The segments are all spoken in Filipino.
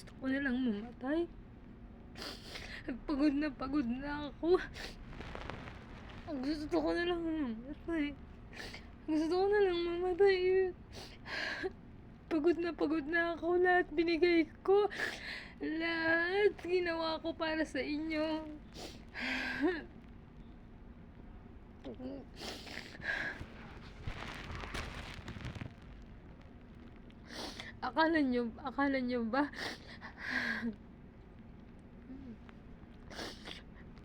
Gusto ko na lang mamatay. Pagod na pagod na ako. Gusto ko na lang mamatay. Gusto ko na lang mamatay. Pagod na pagod na ako. Lahat binigay ko. Lahat ginawa ko para sa inyo. Akala nyo, akala nyo ba?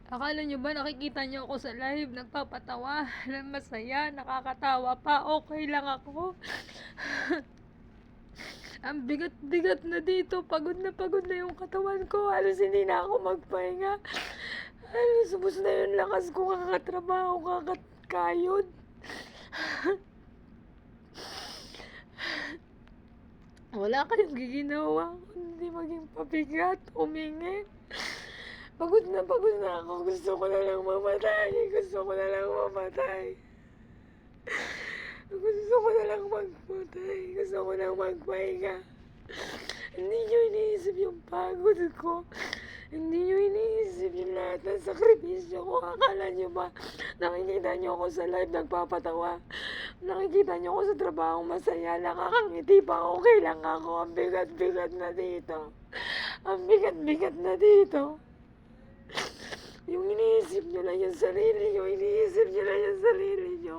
Akala nyo ba nakikita nyo ako sa live, nagpapatawa, masaya, nakakatawa pa, okay lang ako. Ang bigat-bigat na dito, pagod na pagod na yung katawan ko, halos hindi na ako magpahinga. Halos ubos na yung lakas ko kakatrabaho, kakakayod. Wala kayong giginawa kundi maging pabigat, humingi. Pagod na pagod na ako. Gusto ko na lang mamatay. Gusto ko na lang mamatay. Gusto ko na lang magmatay. Gusto ko na magpahinga. Hindi nyo iniisip yung pagod ko. Hindi nyo lahat ng sakripisyo ko. Akala nyo ba nakikita nyo ako sa live nagpapatawa? Nakikita nyo ako sa trabaho masaya, nakakangiti pa, okay lang ako. Ang bigat-bigat na dito. Ang bigat-bigat na dito. Yung iniisip nyo lang yung sarili nyo, iniisip nyo lang yung sarili nyo.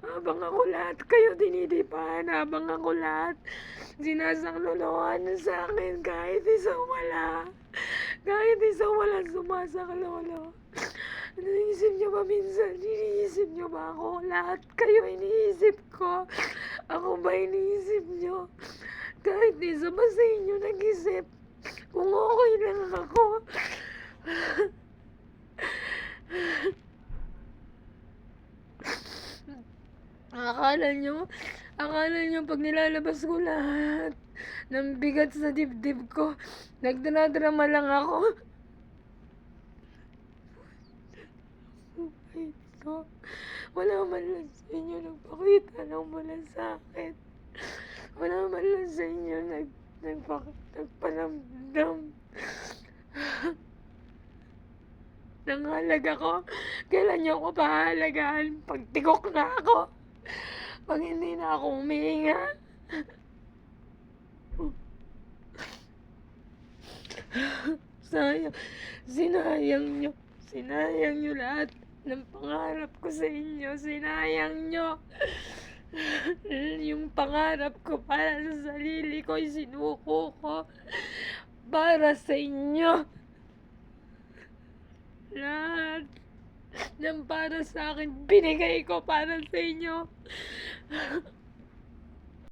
Habang ako lahat kayo dinidipahan, habang ako lahat sinasaklolohan sa akin kahit isang wala. Kahit isang wala sumasaklolo. Iniisip nyo ba minsan? Iniisip nyo ba ako? Lahat kayo iniisip ko. Ako ba iniisip nyo? Kahit isa ba sa inyo nag-isip kung okay lang ako. Akala nyo, akala nyo pag nilalabas ko lahat ng bigat sa dibdib ko, nagdanadrama lang ako. Ko. Wala man lang sa inyo nagpakita ng mula sa akin. Wala man lang sa inyo nag, nagpak, nagpalamdam. ng halaga ko. Kailan niyo ako pahalagaan? Pag tikok na ako. Pag hindi na ako humihinga. Sayang. Sinayang niyo. Sinayang niyo lahat ng pangarap ko sa inyo. Sinayang niyo. yung pangarap ko para sa sarili ko, sinuko ko para sa inyo. Lahat ng para sa akin, binigay ko para sa inyo.